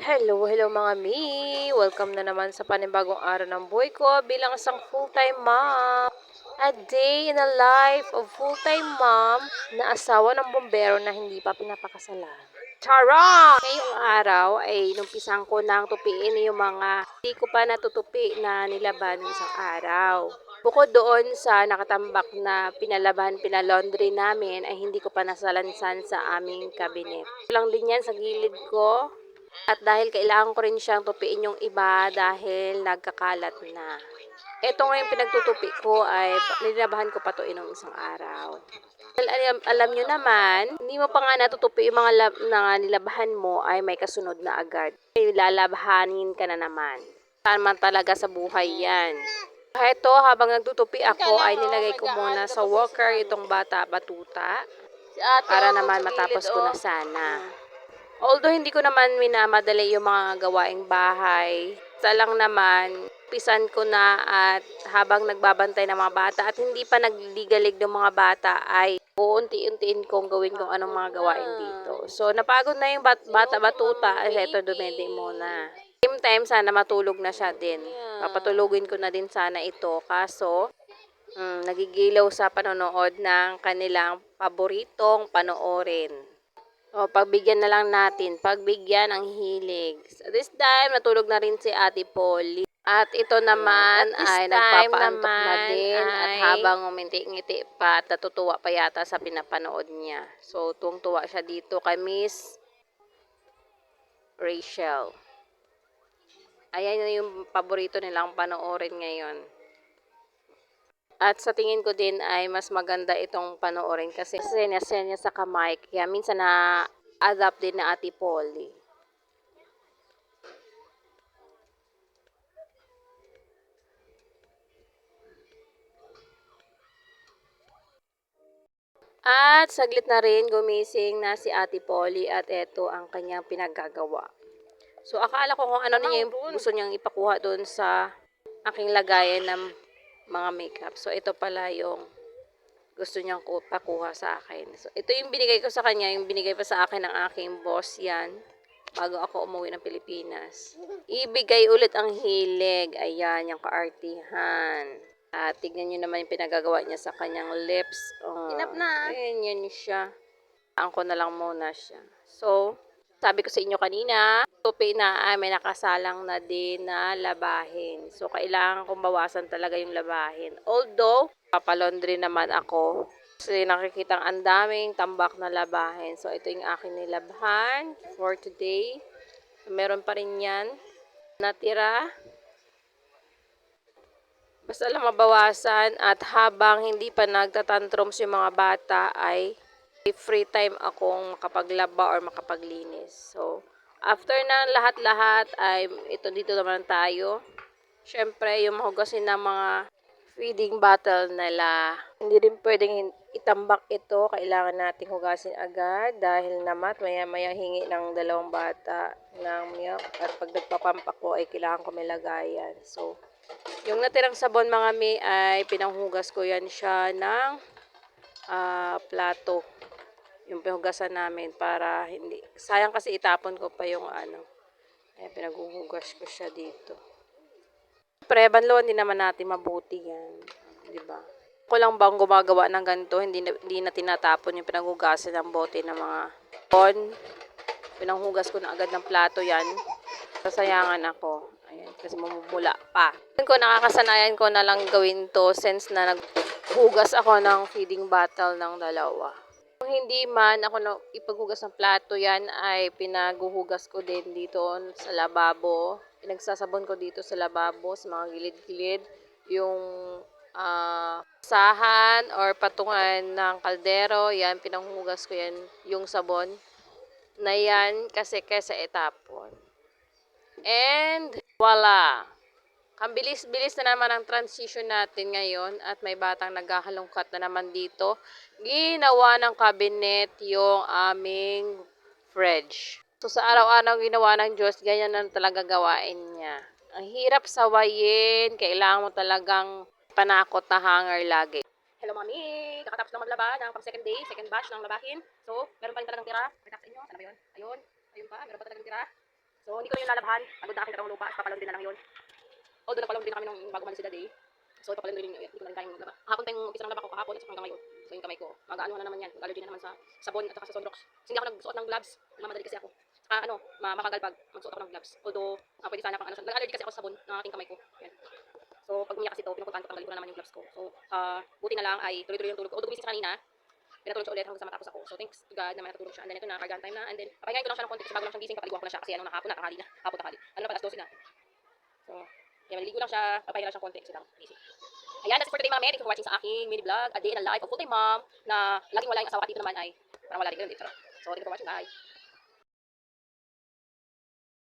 Hello, hello mga mi! Welcome na naman sa panibagong araw ng buhay ko bilang isang full-time mom. A day in the life of full-time mom na asawa ng bombero na hindi pa pinapakasalan. Charot! Ngayong araw ay numpisan ko nang tupiin yung mga hindi ko pa natutupi na nilaban ng isang araw. Bukod doon sa nakatambak na pinalaban, pinalaundry namin ay hindi ko pa nasalansan sa aming kabinet. Lang din yan sa gilid ko at dahil kailangan ko rin siyang tupiin yung iba dahil nagkakalat na. Ito ngayon pinagtutupi ko ay nilinabahan ko pa to inong isang araw. Dahil alam, alam nyo naman, hindi mo pa nga natutupi yung mga lab, na nilabahan mo ay may kasunod na agad. May lalabahanin ka na naman. Saan man talaga sa buhay yan. Ito, habang nagtutupi ako, ay nilagay ko muna sa walker itong bata batuta para naman matapos ko na sana. Although hindi ko naman minamadali yung mga gawaing bahay, sa lang naman, pisan ko na at habang nagbabantay ng mga bata at hindi pa nagligalig ng mga bata ay uunti-untiin kong gawin kung anong mga gawain dito. So, napagod na yung bat- bata batuta, ay eto dumedi muna. Same time, sana matulog na siya din. Papatulugin ko na din sana ito. Kaso, mm, nagigilaw sa panonood ng kanilang paboritong panoorin. O, pagbigyan na lang natin. Pagbigyan ang hilig. So, this time, natulog na rin si Ate Polly. At ito naman At ay nagpapaantok na din. At ay- habang uminti-ngiti pa at natutuwa pa yata sa pinapanood niya. So, tuwang-tuwa siya dito kay Miss Rachel. Ayan na yung paborito nilang panoorin ngayon. At sa tingin ko din ay mas maganda itong panoorin kasi senya-senya sa kamay. Kaya minsan na adapt din na Ate Polly. At saglit na rin gumising na si Ate Polly at ito ang kanyang pinaggagawa. So akala ko kung ano niya yung gusto niyang ipakuha doon sa aking lagayan ng mga makeup. So ito pala yung gusto niyang ku- pakuha sa akin. So ito yung binigay ko sa kanya, yung binigay pa sa akin ng aking boss yan bago ako umuwi ng Pilipinas. Ibigay ulit ang hilig. Ayan, yung kaartihan. At tignan nyo naman yung pinagagawa niya sa kanyang lips. Oh, Enough na. Ayan, yan siya. Ang ko na lang muna siya. So, sabi ko sa inyo kanina, tupi na ay may nakasalang na din na labahin. So, kailangan kong bawasan talaga yung labahin. Although, papalondry naman ako. Kasi nakikita ang daming tambak na labahin. So, ito yung aking nilabhan for today. Meron pa rin yan natira. Basta lang mabawasan at habang hindi pa nagtatantrums yung mga bata ay free time akong makapaglaba or makapaglinis. So, after na lahat-lahat ay ito dito naman tayo. Siyempre, yung mahugasin ng mga feeding bottle nila. Hindi rin pwedeng itambak ito. Kailangan nating hugasin agad dahil namat maya-maya hingi ng dalawang bata ng milk. At pag nagpapampak ko ay kailangan ko may lagayan. So, yung natirang sabon mga mi ay pinanghugas ko yan siya ng ah, plato. Yung pinahugasan namin para hindi, sayang kasi itapon ko pa yung ano. Kaya pinaghuhugas ko siya dito. Pre, banlawan din naman natin mabuti yan. Di ba? Ako lang bang gumagawa ng ganito, hindi na, hindi na tinatapon yung pinaghugasan ng bote ng mga bon. Pinanghugas ko na agad ng plato yan. Sasayangan ako. Ayan, kasi mamumula pa. Yun ko, nakakasanayan ko na lang gawin to since na naghugas ako ng feeding bottle ng dalawa. Hindi man ako na ipaghugas ng plato yan ay pinaguhugas ko din dito sa lababo. Pinagsasabon ko dito sa lababo sa mga gilid-gilid yung ah, sahan or patungan ng kaldero. Yan, pinanghugas ko yan yung sabon na yan kasi kesa itapon. And voila! Ang bilis-bilis na naman ang transition natin ngayon at may batang naghahalongkat na naman dito. Ginawa ng cabinet yung aming fridge. So sa araw-araw ginawa ng Diyos, ganyan na talaga gawain niya. Ang hirap sawayin, kailangan mo talagang panakot na hanger lagi. Hello mami! Kakatapos lang maglaba ng second day, second batch ng labahin. So, meron pa rin talagang tira. Sa inyo, sana ba yun? Ayun, ayun pa, meron pa talagang tira. So, hindi ko na yun lalabhan. Pagod na aking katawang lupa. Papalaundin na lang yun. Although, nagpalaundin na kami nung bago malis si Daddy. So, ipapalaundin rin yun. Hindi ko na rin kayang laba. Hapon pa yung umpisa ng laba ko kahapon at hanggang ngayon. So, yung kamay ko. Mag-ano na naman yan. Mag-allergy na naman sa sabon at saka sa Sonrox. Kasi hindi ako nagsuot ng gloves. Mamadali kasi ako. Saka ano, ma makagal pag magsuot ako ng gloves. Although, ah, pwede sana pang ano. Nag-allergy kasi ako sa sabon ng aking kamay ko. Yan. So, pag umiyak kasi ito, pinupuntahan ko, tanggalin ko na naman yung gloves ko. So, ah, buti na lang ay tuloy-tuloy yung tulog ko. Although, gumising siya kanina, pinatulog siya ulit hanggang sa matapos ako. So, thanks to God naman natutulog siya. And then, ito na, kargaan time na. And then, papahingayin ko lang siya ng konti kasi bago lang siyang gising, papaliguan ko na siya kasi ano, nakahapon na, tanghali na. Hapon tanghali. Ano na pala, alas 12 na. So, kaya maliligo lang siya, papahinga lang siya konti kasi lang, gising. Ayan, that's it for today mga men. For watching sa aking mini vlog, a day in a life of full-time mom, na laging wala yung asawa dito naman ay parang wala rin ganun dito. So, thank you for watching. Bye!